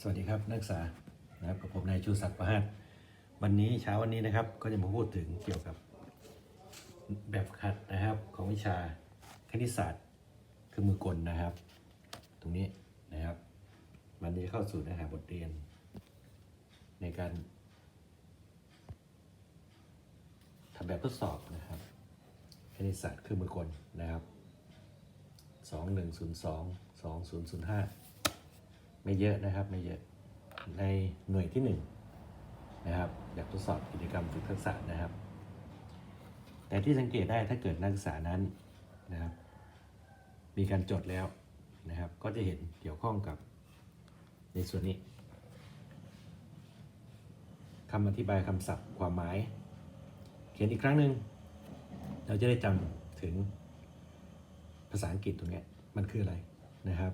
สวัสดีครับนักศึกษานะครับกับผมนายชูศักดิ์ประหัตวันนี้เช้าวันนี้นะครับก็จะมาพูดถึงเกี่ยวกับแบบหัดนะครับของวิชาคณิตศาสตร์คือมือกลนะครับ ตรงนี้นะครับมันจะเข้าสู่เนื้อหาบทเรียน ในการทำแบบทดสอบนะครับคณิตศาสตร์คือมือกลนะครับ 2102 2005 ไม่เยอะนะครับไม่เยอะในหน่วยที่หนึ่งนะครับแบบทดสอบกิจกรรมฝึกทักษะนะครับ แต่ที่สังเกตได้ถ้าเกิดนักศึกษานั้นนะครับ มีการจดแล้วนะครับ ก็จะเห็นเกี่ยวข้องกับในส่วนนี้คำอธิบายคำศัพท์ความหมาย เขียนอีกครั้งหนึ่งเราจะได้จำถึงภาษาอังกฤษตรงนี้มันคืออะไรนะครับ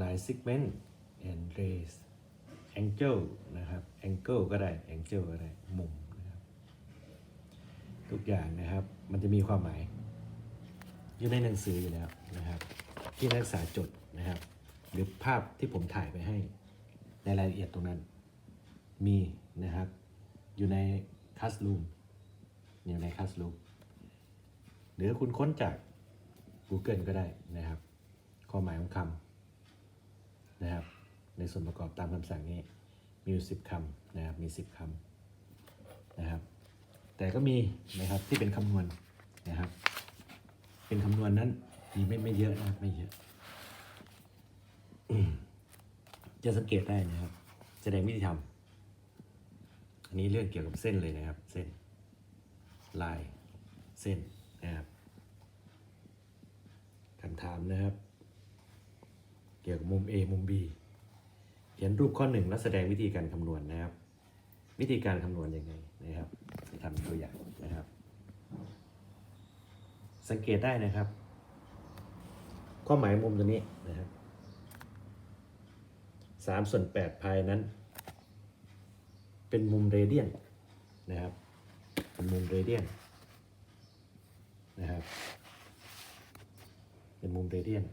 line segment and raise angle นะครับ angle ก็ได้ angle ก็ได้มุมนะครับทุกอย่างนะครับมันจะมีความหมาย อยู่ในหนังสืออยู่แล้วนะครับที่นักศึกษาจดนะครับ หรือภาพที่ผมถ่ายไปให้ในรายละเอียดตรงนั้น มีนะครับ อยู่ใน classroom อยู่ใน classroom หรือคุณค้นจาก Google ก็ได้นะครับ ความหมายของคำ นะครับ ในส่วนประกอบตามคำสั่งนี้มีอยู่สิบคำนะครับมีสิบคำนะครับ แต่ก็มีนะครับที่เป็นคำนวณนะครับ เป็นคำนวณนั้นมีไม่ไม่เยอะนะครับไม่เยอะจะสังเกตได้นะครับ แสดงวิธีทำอันนี้เรื่องเกี่ยวกับเส้นเลยนะครับ เส้นลายเส้นนะครับคำถามนะครับ กี่ยวกับมุม A มุม B เขียนรูปข้อหนึ่งแล้วแสดงวิธีการคำนวณนะครับ วิธีการคำนวณยังไงนะครับจะทำตัวอย่างนะครับ สังเกตได้นะครับ ความหมายมุมตัวนี้นะครับสามส่วนแปดพายนั้น เป็นมุมเรเดียนนะครับ เป็นมุมเรเดียนนะครับ เป็นมุมเรเดียน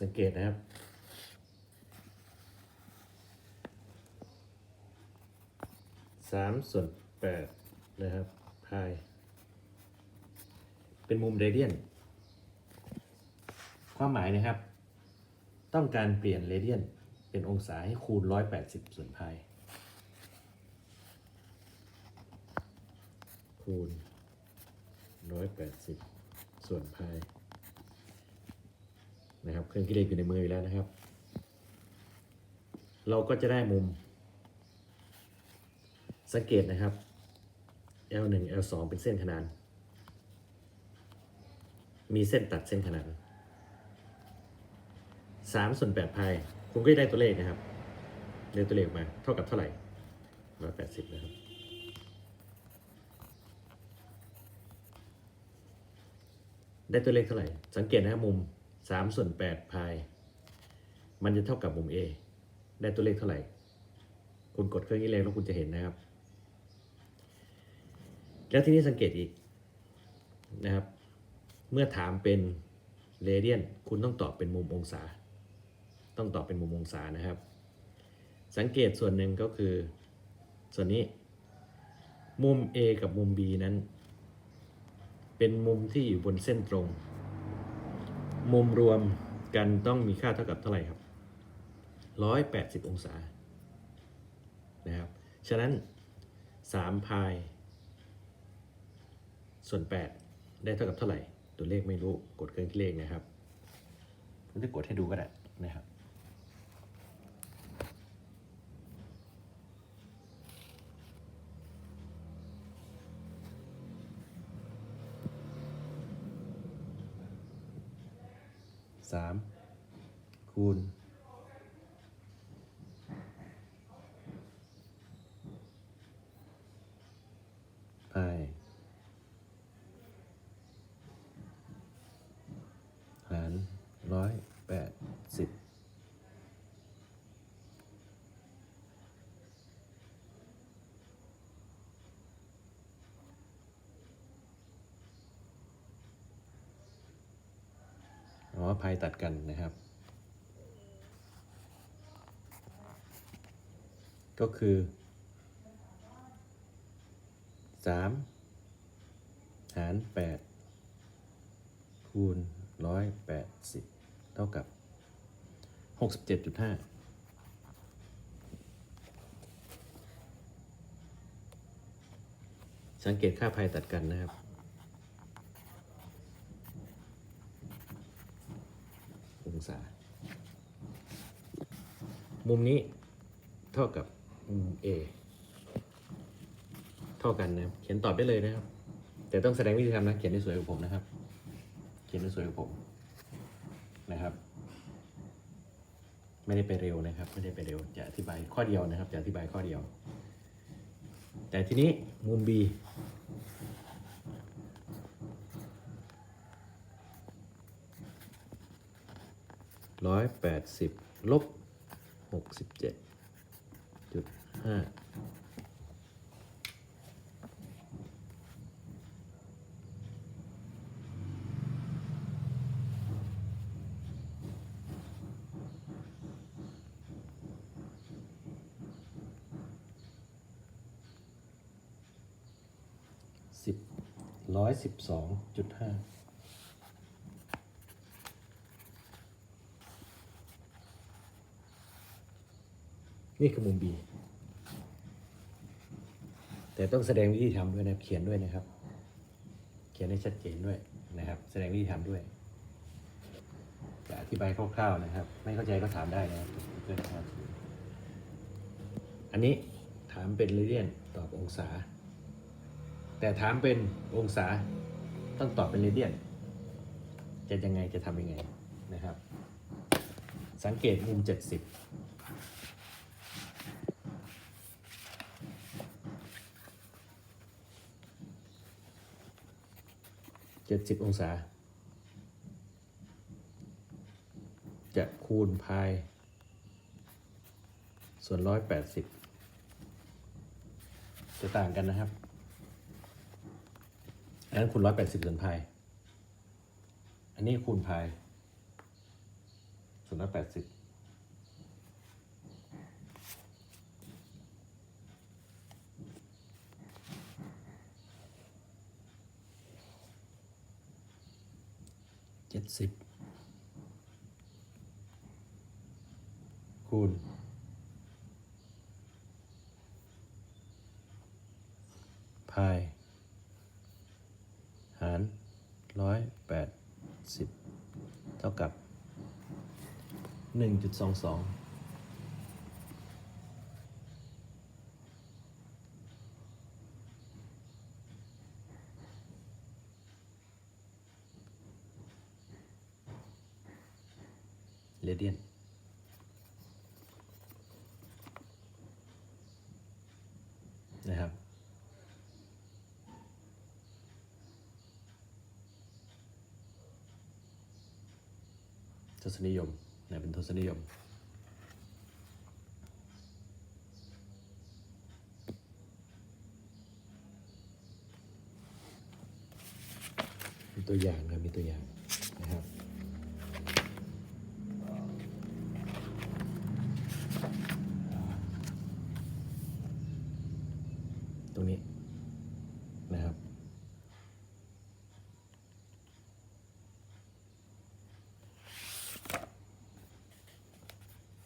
สังเกตนะครับ สามส่วนแปดนะครับพาย เป็นมุมเรเดียน ความหมายนะครับ ต้องการเปลี่ยนเรเดียน เป็นองศาให้คูณ 180 ส่วนพาย คูณ 180 ส่วนพาย นะครับ เครื่องคิดเลขอยู่ในมืออยู่แล้วนะครับ เราก็จะได้มุม สังเกตนะครับ L1 L2 เป็นเส้นขนาน มีเส้นตัดเส้นขนาน3ส่วน8พายคุณก็ได้ตัวเลขนะครับได้ตัวเลขออกมาเท่ากับเท่าไหร่180นะครับได้ตัวเลขเท่าไหร่ สังเกตนะครับมุม 3 ส่วน 8 พาย มันจะเท่ากับมุม A ได้ตัวเลขเท่าไหร่ คุณกดเครื่องคิดเลขแล้วคุณจะเห็นนะครับ แล้วทีนี้สังเกตอีกนะครับ เมื่อถามเป็นเรเดียน คุณต้องตอบเป็นมุมองศา ต้องตอบเป็นมุมองศานะครับ สังเกตส่วนหนึ่งก็คือ ส่วนนี้ มุม A กับมุม B นั้น เป็นมุมที่อยู่บนเส้นตรง มุมรวมกันต้องมีค่าเท่ากับเท่าไหร่ครับ 180 องศานะครับ ฉะนั้น 3 พาย ส่วน 8 ได้เท่ากับเท่าไหร่ ตัวเลขไม่รู้ กดเครื่องคิดเลขนะครับผมจะกดให้ดูก็ได้นะครับ สามคูณพายหารร้อยแปดสิบ ว่าพายตัดกันนะครับ ก็คือสามหารแปดคูณร้อยแปดสิบเท่ากับหกสิบเจ็ดจุดห้าสังเกตค่าพายตัดกันนะครับ องศา มุมนี้เท่ากับมุม A เท่ากันนะเขียนตอบได้เลยนะครับ แต่ต้องแสดงวิธีทำนะ เขียนได้สวยกว่าผมนะครับ เขียนได้สวยกว่าผมนะครับ ไม่ได้ไปเร็วนะครับ ไม่ได้ไปเร็ว จะอธิบายข้อเดียวนะครับ จะอธิบายข้อเดียว แต่ทีนี้มุม B ร้อยแปดสิบลบ หกสิบเจ็ดจุดห้าสิบร้อยสิบสองจุดห้า นี่คือมุม B แต่ต้องแสดงวิธีทำด้วยนะครับเขียนด้วยนะครับ เขียนให้ชัดเจนด้วยนะครับ แสดงวิธีทำด้วยจะอธิบายคร่าวๆนะครับ ไม่เข้าใจก็ถามได้นะครับเพื่อนครับอันนี้ถามเป็นเรเดียนตอบองศา แต่ถามเป็นองศาต้องตอบเป็นเรเดียน จะยังไงจะทำยังไงนะครับ สังเกตมุม 70 70 องศา จะคูณพาย ส่วน 180 จะต่างกันนะครับ อันนั้นคูณ 180 ส่วนพาย อันนี้คูณพาย ส่วน 180 สิบคูณพาย หารร้อยแปดสิบเท่ากับหนึ่งจุดสองสอง เรเดียนนะครับ ทศนิยมนะเป็นทศนิยมมีตัวอย่างนะมีตัวอย่างนะครับ ตรงนี้นะครับ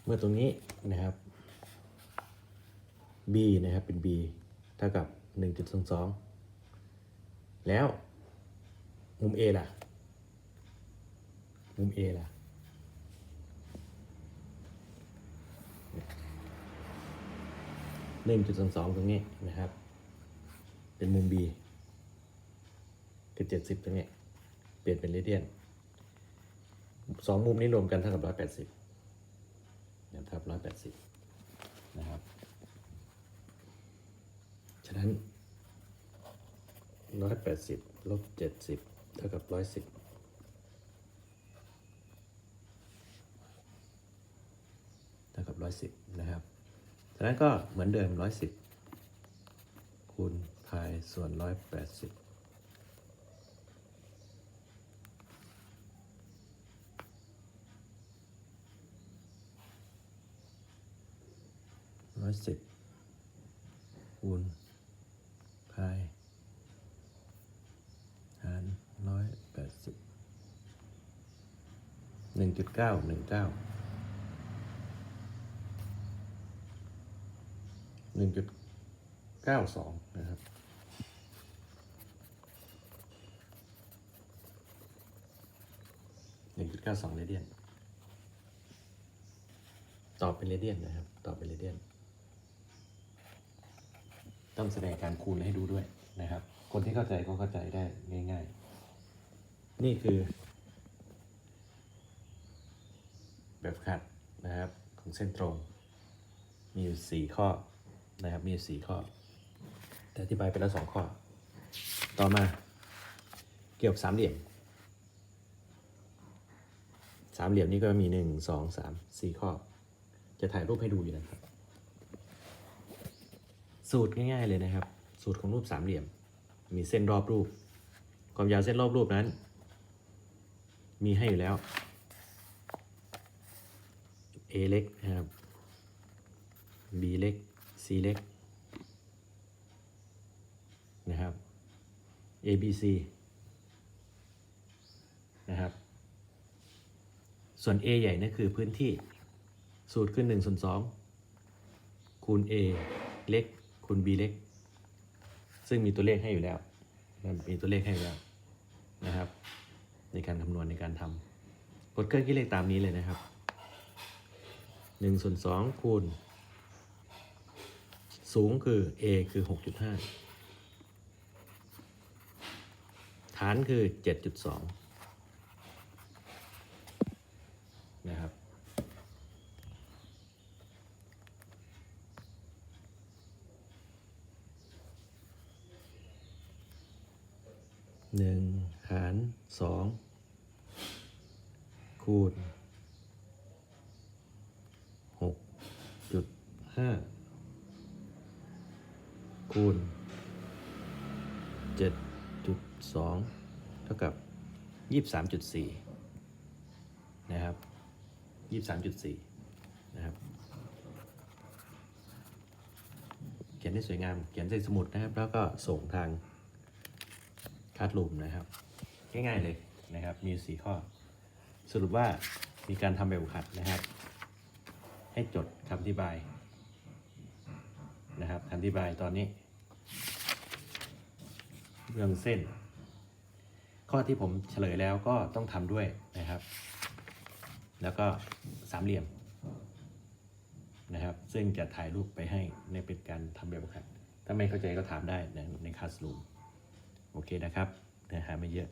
เมื่อ ตรงนี้นะครับ b นะครับเป็น b เท่ากับ 1.22 แล้ว มุม a ล่ะ มุม a ล่ะ 1.22 ตรงนี้นะครับ เป็นมุม b คือ 70 ตรงนี้ เปลี่ยนเป็นเรเดียนสองมุมนี้รวมกันเท่ากับ 180นะครับ ร้อยแปดสิบนะครับ ฉะนั้นร้อยแปดสิบลบเจ็ดสิบเท่ากับร้อยสิบเท่ากับร้อยสิบนะครับ ฉะนั้นก็เหมือนเดิมร้อยสิบคูณพายส่วนร้อยแปดสิบ อยสิบคูณพายหารร้อยแปดสิบหนึ่งจุดเก้าหนึ่งเก้าหนึ่งจุดเก้าสองนะครับหนึ่งจุดเก้าสองเรเดียนตอบเป็นเรเดียนนะครับ ตอบเป็นเรเดียน ต้องแสดงการคูณให้ดูด้วยนะครับ คนที่เข้าใจก็เข้าใจได้ง่าย ๆ นี่คือ แบบขัดนะครับของเส้นตรง มีอยู่สี่ข้อนะครับ มีอยู่สี่ข้อ แต่อธิบายไปแล้วสองข้อ ต่อมาเกี่ยวกับสามเหลี่ยม สามเหลี่ยมนี่ก็มีหนึ่งสองสามสี่ข้อ จะถ่ายรูปให้ดูอยู่นะครับ สูตรง่ายๆเลยนะครับ สูตรของรูปสามเหลี่ยม มีเส้นรอบรูป ความยาวเส้นรอบรูปนั้น มีให้อยู่แล้ว A เล็กนะครับ B เล็ก C เล็กนะครับ A B C นะครับ ส่วน A ใหญ่นั่นคือพื้นที่สูตรคือ1ส่วน2คูณ A เล็ก คูณ B เล็ก ซึ่งมีตัวเลขให้อยู่แล้วมีตัวเลขให้อยู่แล้วนะครับ ในการคำนวณในการทำกดเครื่องคิดเลขตามนี้เลยนะครับ1ส่วน2คูณ สูงคือ A คือ 6.5 ฐานคือ 7.2 นะครับ หนึ่งหารสองคูณหกจุดห้าคูณเจ็ดจุดสองเท่ากับยี่สิบสามจุดสี่นะครับยี่สิบสามจุดสี่นะครับเขียนได้สวยงาม เขียนใส่สมุดนะครับ แล้วก็ส่งทาง คัดลูมนะครับ ง่ายๆเลยนะครับ มีสี่ข้อ สรุปว่ามีการทำแบบฝึกหัดนะครับ ให้จดคำอธิบายนะครับคำอธิบายตอนนี้ เรื่องเส้น ข้อที่ผมเฉลยแล้วก็ต้องทำด้วยนะครับ แล้วก็สามเหลี่ยมนะครับ ซึ่งจะถ่ายรูปไปให้ในเป็นการทำแบบฝึกหัด ถ้าไม่เข้าใจก็ถามได้ในในคัสลูม โอเคนะครับ เนื้อหาไม่เยอะ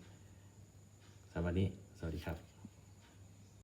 สำหรับวันนี้ สวัสดีครับ